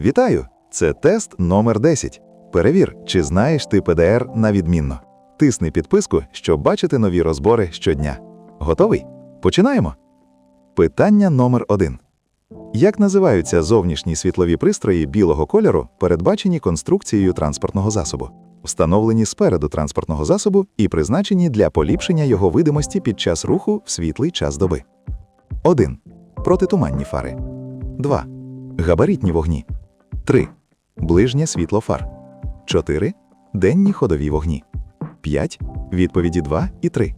Вітаю! Це тест номер 10. Перевір, чи знаєш ти ПДР на відмінно. Тисни підписку, щоб бачити нові розбори щодня. Готовий? Починаємо. Питання номер 1. Як називаються зовнішні світлові пристрої білого кольору, передбачені конструкцією транспортного засобу, встановлені спереду транспортного засобу і призначені для поліпшення його видимості під час руху в світлий час доби? 1. Протитуманні фари. 2. Габаритні вогні. 3. Ближнє світло фар. 4. Денні ходові вогні. 5. Відповіді 2 і 3.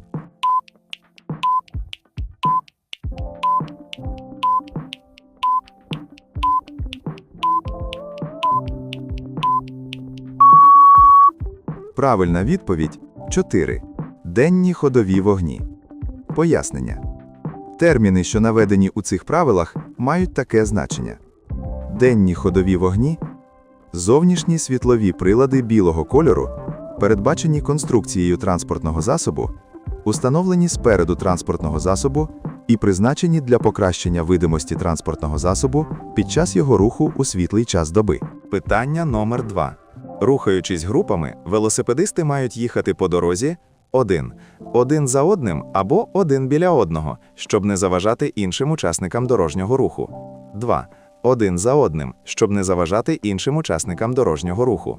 Правильна відповідь 4. Денні ходові вогні. Пояснення. Терміни, що наведені у цих правилах, мають таке значення: денні ходові вогні, зовнішні світлові прилади білого кольору, передбачені конструкцією транспортного засобу, установлені спереду транспортного засобу і призначені для покращення видимості транспортного засобу під час його руху у світлий час доби. Питання номер 2. Рухаючись групами, велосипедисти мають їхати по дорозі один, один за одним або один біля одного, щоб не заважати іншим учасникам дорожнього руху. 2. Один за одним, щоб не заважати іншим учасникам дорожнього руху.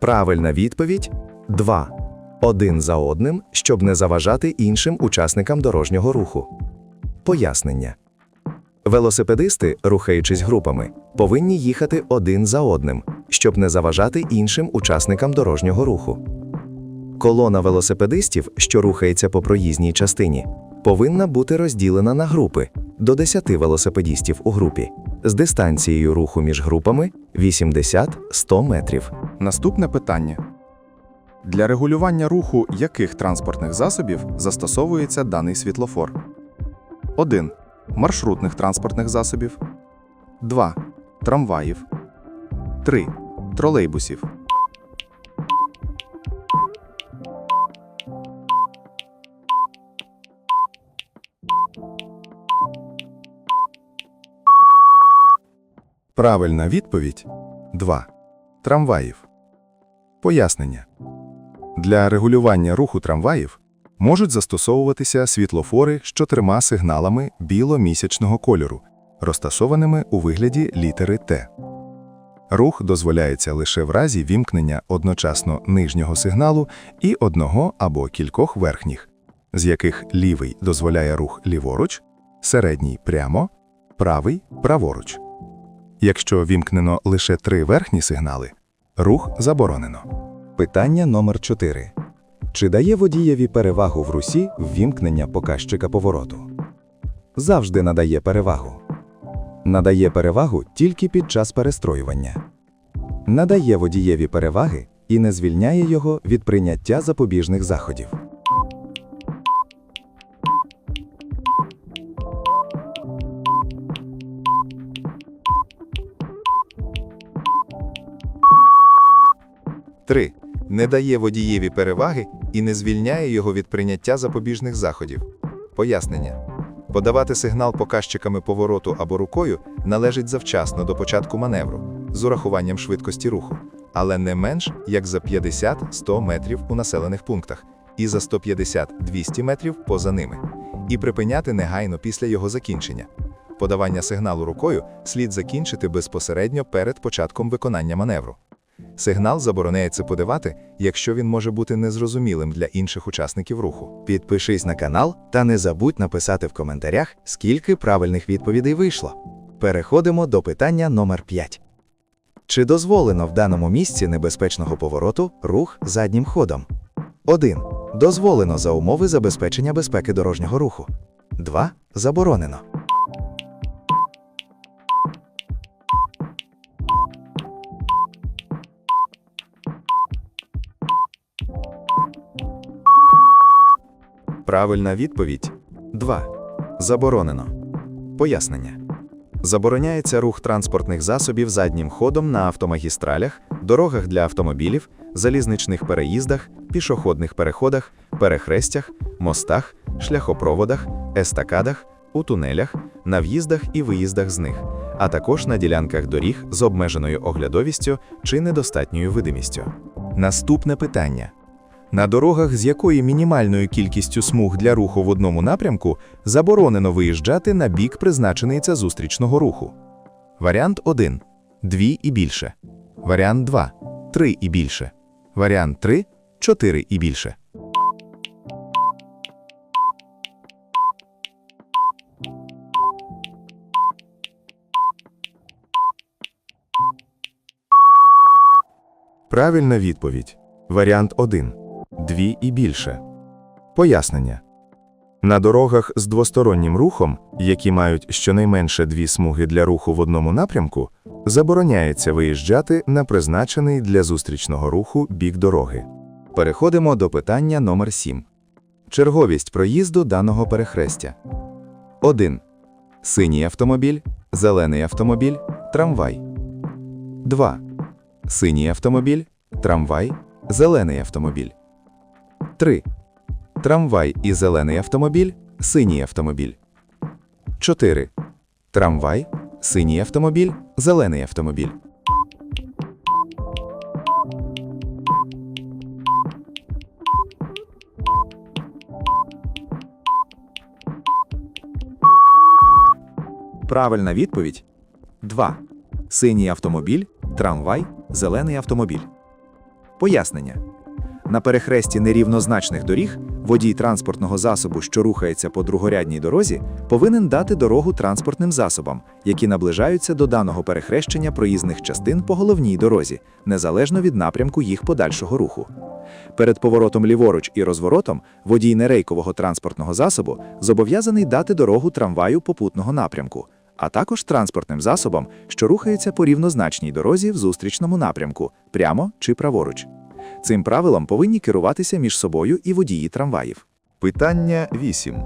Правильна відповідь 2. Один за одним, щоб не заважати іншим учасникам дорожнього руху. Пояснення. Велосипедисти, рухаючись групами, повинні їхати один за одним, щоб не заважати іншим учасникам дорожнього руху. Колона велосипедистів, що рухається по проїзній частині, повинна бути розділена на групи до 10 велосипедістів у групі з дистанцією руху між групами 80-100 метрів. Наступне питання. Для регулювання руху яких транспортних засобів застосовується даний світлофор? 1. Маршрутних транспортних засобів. 2. Трамваїв. 3. Тролейбусів. Правильна відповідь 2. Трамваїв. Пояснення. Для регулювання руху трамваїв можуть застосовуватися світлофори з чотирма сигналами біло-місячного кольору, розташованими у вигляді літери Т. Рух дозволяється лише в разі вімкнення одночасно нижнього сигналу і одного або кількох верхніх, з яких лівий дозволяє рух ліворуч, середній прямо, правий праворуч. Якщо вімкнено лише три верхні сигнали, рух заборонено. Питання номер 4. Чи дає водієві перевагу в русі ввімкнення показчика повороту? Завжди надає перевагу. Надає перевагу тільки під час перестроювання. Надає водієві переваги і не звільняє його від прийняття запобіжних заходів. Три. Не дає водієві переваги і не звільняє його від прийняття запобіжних заходів. Пояснення. Подавати сигнал показчиками повороту або рукою належить завчасно до початку маневру з урахуванням швидкості руху, але не менш як за 50-100 метрів у населених пунктах і за 150-200 метрів поза ними, і припиняти негайно після його закінчення. Подавання сигналу рукою слід закінчити безпосередньо перед початком виконання маневру. Сигнал забороняється подавати, якщо він може бути незрозумілим для інших учасників руху. Підпишись на канал та не забудь написати в коментарях, скільки правильних відповідей вийшло. Переходимо до питання номер 5. Чи дозволено в даному місці небезпечного повороту рух заднім ходом? 1. Дозволено за умови забезпечення безпеки дорожнього руху. 2. Заборонено. Правильна відповідь 2. Заборонено. Пояснення. Забороняється рух транспортних засобів заднім ходом на автомагістралях, дорогах для автомобілів, залізничних переїздах, пішохідних переходах, перехрестях, мостах, шляхопроводах, естакадах, у тунелях, на в'їздах і виїздах з них, а також на ділянках доріг з обмеженою оглядовістю чи недостатньою видимістю. Наступне питання. На дорогах, з якою мінімальною кількістю смуг для руху в одному напрямку, заборонено виїжджати на бік призначений для зустрічного руху. Варіант 1 – 2 і більше. Варіант 2 – 3 і більше. Варіант 3 – 4 і більше. Правильна відповідь. Варіант 1. Дві і більше. Пояснення. На дорогах з двостороннім рухом, які мають щонайменше дві смуги для руху в одному напрямку, забороняється виїжджати на призначений для зустрічного руху бік дороги. Переходимо до питання номер 7. Черговість проїзду даного перехрестя. 1. Синій автомобіль, зелений автомобіль, трамвай. 2. Синій автомобіль, трамвай, зелений автомобіль. 3. Трамвай і зелений автомобіль, синій автомобіль. 4. Трамвай, синій автомобіль, зелений автомобіль. Правильна відповідь 2. Синій автомобіль, трамвай, зелений автомобіль. Пояснення. На перехресті нерівнозначних доріг водій транспортного засобу, що рухається по другорядній дорозі, повинен дати дорогу транспортним засобам, які наближаються до даного перехрещення проїзних частин по головній дорозі, незалежно від напрямку їх подальшого руху. Перед поворотом ліворуч і розворотом водій нерейкового транспортного засобу зобов'язаний дати дорогу трамваю попутного напрямку, а також транспортним засобам, що рухаються по рівнозначній дорозі в зустрічному напрямку, прямо чи праворуч. Цим правилом повинні керуватися між собою і водії трамваїв. Питання 8.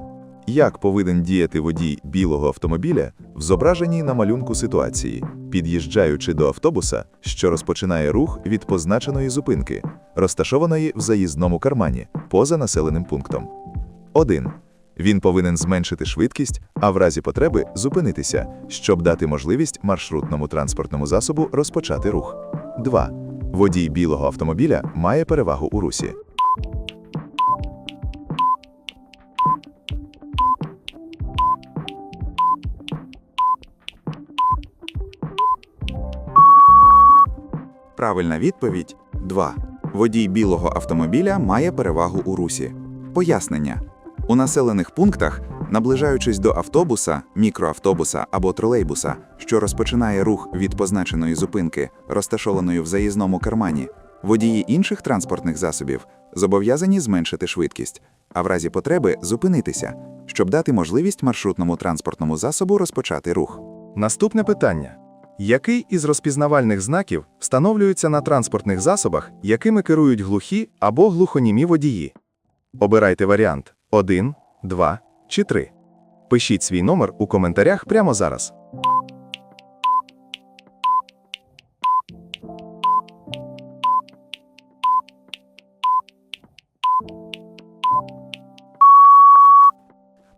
Як повинен діяти водій білого автомобіля в зображеній на малюнку ситуації, під'їжджаючи до автобуса, що розпочинає рух від позначеної зупинки, розташованої в заїзному кармані поза населеним пунктом? 1. Він повинен зменшити швидкість, а в разі потреби зупинитися, щоб дати можливість маршрутному транспортному засобу розпочати рух. 2. Водій білого автомобіля має перевагу у русі. Правильна відповідь 2. Водій білого автомобіля має перевагу у русі. Пояснення. У населених пунктах, наближаючись до автобуса, мікроавтобуса або тролейбуса, що розпочинає рух від позначеної зупинки, розташованої в заїзному кармані, водії інших транспортних засобів зобов'язані зменшити швидкість, а в разі потреби зупинитися, щоб дати можливість маршрутному транспортному засобу розпочати рух. Наступне питання. Який із розпізнавальних знаків встановлюється на транспортних засобах, якими керують глухі або глухонімі водії? Обирайте варіант 1, 2 чи 3. Пишіть свій номер у коментарях прямо зараз.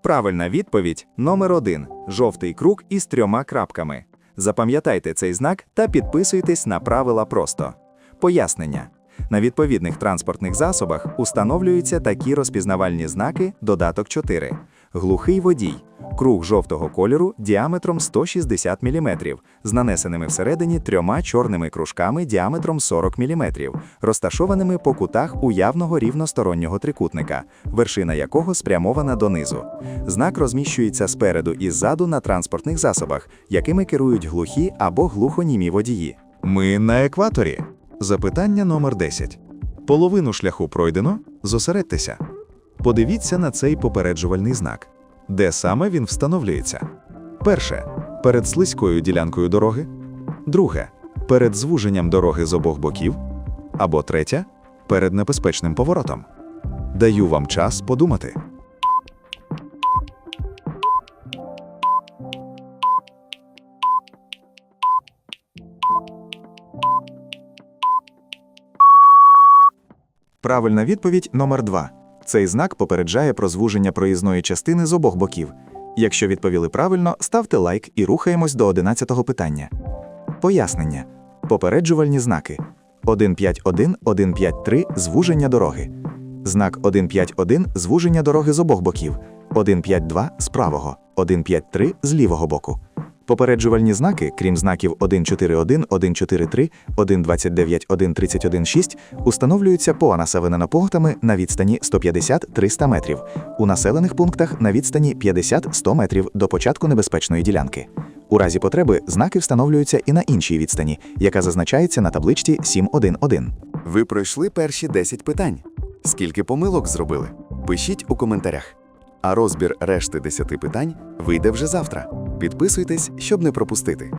Правильна відповідь номер 1. Жовтий круг із трьома крапками. Запам'ятайте цей знак та підписуйтесь на правила просто. Пояснення. На відповідних транспортних засобах установлюються такі розпізнавальні знаки додаток 4. Глухий водій. Круг жовтого кольору діаметром 160 мм, з нанесеними всередині трьома чорними кружками діаметром 40 мм, розташованими по кутах уявного рівностороннього трикутника, вершина якого спрямована донизу. Знак розміщується спереду і ззаду на транспортних засобах, якими керують глухі або глухонімі водії. Ми на екваторі. Запитання номер 10. Половину шляху пройдено. Зосередьтеся. Подивіться на цей попереджувальний знак. Де саме він встановлюється? Перше перед слизькою ділянкою дороги. Друге перед звуженням дороги з обох боків. Або третє перед небезпечним поворотом. Даю вам час подумати. Правильна відповідь номер 2. Цей знак попереджає про звуження проїзної частини з обох боків. Якщо відповіли правильно, ставте лайк і рухаємось до 11-го питання. Пояснення. Попереджувальні знаки. 151, 153 звуження дороги. Знак 151 звуження дороги з обох боків. 152 з правого, 153 з лівого боку. Попереджувальні знаки, крім знаків 141, 143, 129, 131, 6, установлюються поза населеними пунктами на відстані 150-300 метрів, у населених пунктах на відстані 50-100 метрів до початку небезпечної ділянки. У разі потреби знаки встановлюються і на іншій відстані, яка зазначається на табличці 7.1.1. Ви пройшли перші 10 питань. Скільки помилок зробили? Пишіть у коментарях. А розбір решти 10 питань вийде вже завтра. Підписуйтесь, щоб не пропустити.